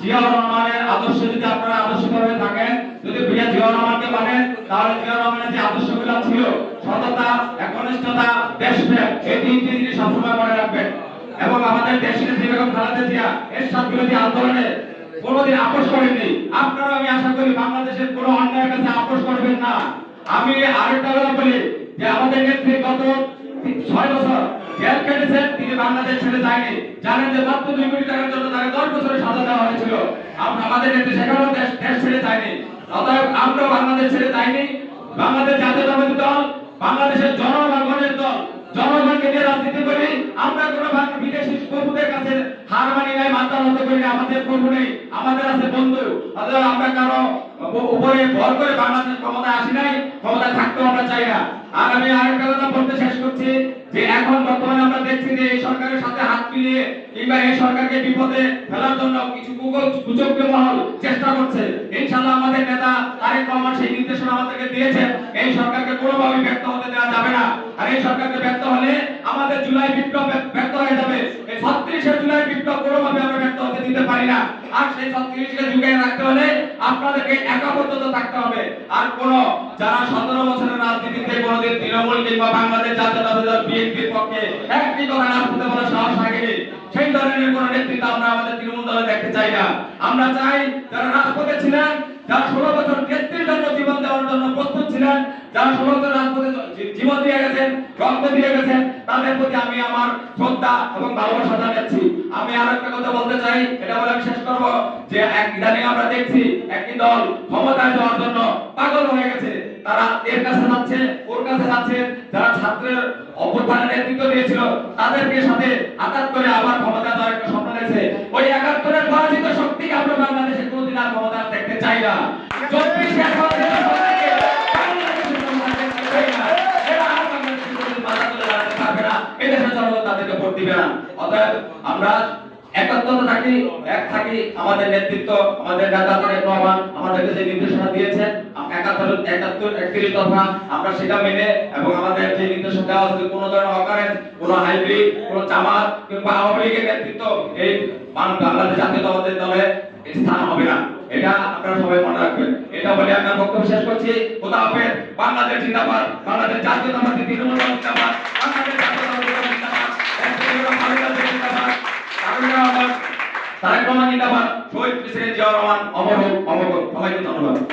জিয়াউর রহমানের আদর্শ যদি আপনারা আদর্শভাবে থাকেন, যদি প্রিয়া জিয়াউর রহমানকে মানেন, তাহলে জিয়াউর রহমানের যে আদর্শগুলো ছিল, সততা, একনিষ্ঠতা, দেশপ্রেম, এই তিনটি জিনিস সবসময় মনে রাখবেন। এবং আমাদের দেশের যে বেগম খালেদা জিয়া এর সাথ আন্দোলনে কোনোদিন আপোষ করেননি। আপনারা আমি আশা করি বাংলাদেশের কোনো অন্যায়ের কাছে আপোষ করবেন না। আমি আরেকটা কথা বলি, যে আমাদের নেত্রী গত ছয় বছর জেল কেটেছেন তিনি বাংলাদেশ ছেড়ে যায়নি। জানেন যে মাত্র দুই কোটি টাকার জন্য তাকে দশ বছরের সাজা দেওয়া হয়েছিল। আম- আমাদের নেত্রী সেখানেও দেশ দেশ ছেড়ে যায়নি। অতএব আমরাও বাংলাদেশ ছেড়ে যাইনি বাংলাদেশ জাতীয়তাবাদী দল, বাংলাদেশের জনগণের দল, জনগণকে নিয়ে রাজনীতি করি। আমরা করি না আমাদের প্রভু নেই, আমাদের আছে বন্ধু। অতএব আমরা কারও উপরে ভর করে বাংলাদেশ ক্ষমতায় আসি নাই, ক্ষমতায় থাকতেও আমরা চাই না। আর আমি আরেকটা কথা বলতে শেষ করছি, যে এখন বর্তমানে আমরা দেখছি যে এই সরকারের সাথে হাত মিলিয়ে কিংবা এই সরকারকে বিপদে ফেলার জন্য কিছু কুচক্রী মহল চেষ্টা করছে। ইনশাআল্লাহ আমাদের নেতা তারেক রহমান সেই নির্দেশনা আমাদেরকে দিয়েছেন, এই সরকারকে কোনোভাবে ব্যর্থ হতে দেওয়া যাবে না। আর এই সরকারকে ব্যর্থ হলে আমাদের জুলাই বিপ্লব ব্যর্থ- ব্যর্থ হয়ে যাবে এই ছত্রিশে জুলাই বিপ্লব কোনোভাবে আমরা ব্যর্থ হতে দিতে পারি না আর সেই ছত্রিশকে যুগে রাখতে হলে আপনাদেরকে একাবদ্ধতা থাকতে হবে। আর কোন যারা সতেরো বছরের রাজনীতিতে কোনোদিন তৃণমূল কিংবা বাংলাদেশ জাতীয়তাবাদী দল বিএনপির পক্ষে একটি কথা না বলতে বলার সাহস থাকেনি, সেই ধরনের কোন নেতৃত্ব আমরা আমাদের তৃণমূল দলে দেখতে চাই না। আমরা চাই যারা রাজপথে ছিলেন, যারা ষোলো বছর নেত্রীর যারা বছর রাজপথে জীবন দিয়ে গেছেন, রক্ত দিয়ে গেছেন, তাদের প্রতি আমি আমার শ্রদ্ধা এবং ভালোবাসা জানাচ্ছি। আমি আর একটা কথা বলতে চাই, এটা বলে আমি শেষ করব যে এক ইদানিং আমরা দেখছি একটি দল ক্ষমতায় যাওয়ার জন্য পাগল হয়ে গেছে। তারা এর কাছে যাচ্ছে, ওর কাছে যাচ্ছে। যারা ছাত্রের অভ্যুত্থানের নেতৃত্ব দিয়েছিল, তাদেরকে সাথে আঘাত আবার ক্ষমতা দেওয়ার একটা স্বপ্ন দেখছে ওই একাত্তরের পরাজিত শক্তিকে আমরা বাংলাদেশে কোনোদিন আর ক্ষমতা দেখতে চাই না। যদি শেষ আমরা সেটা মেনে এবং আমাদের যে নির্দেশনা দেওয়া ধরনের অকারেন্স হাইব্রিড কোনো জামাত কিংবা আওয়ামী লীগের নেতৃত্ব এই বাংলাদেশ জাতীয়তাবাদী দলে স্থান হবে না। এটা আপনারা সবাই মনে রাখবেন। এটা বলে আমি বক্তব্য শেষ করছি। খোদা হাফেজ। বাংলাদেশ জিন্দাবাদ। বাংলাদেশ জাতীয়তাবাদী তৃণমূল বাংলাদেশ জাতীয়তাবাদী তারেক রহমান জিন্দাবাদ শহীদ প্রেসিডেন্ট জিয়া রহমান অমর হোক অমর হোক সবাইকে ধন্যবাদ।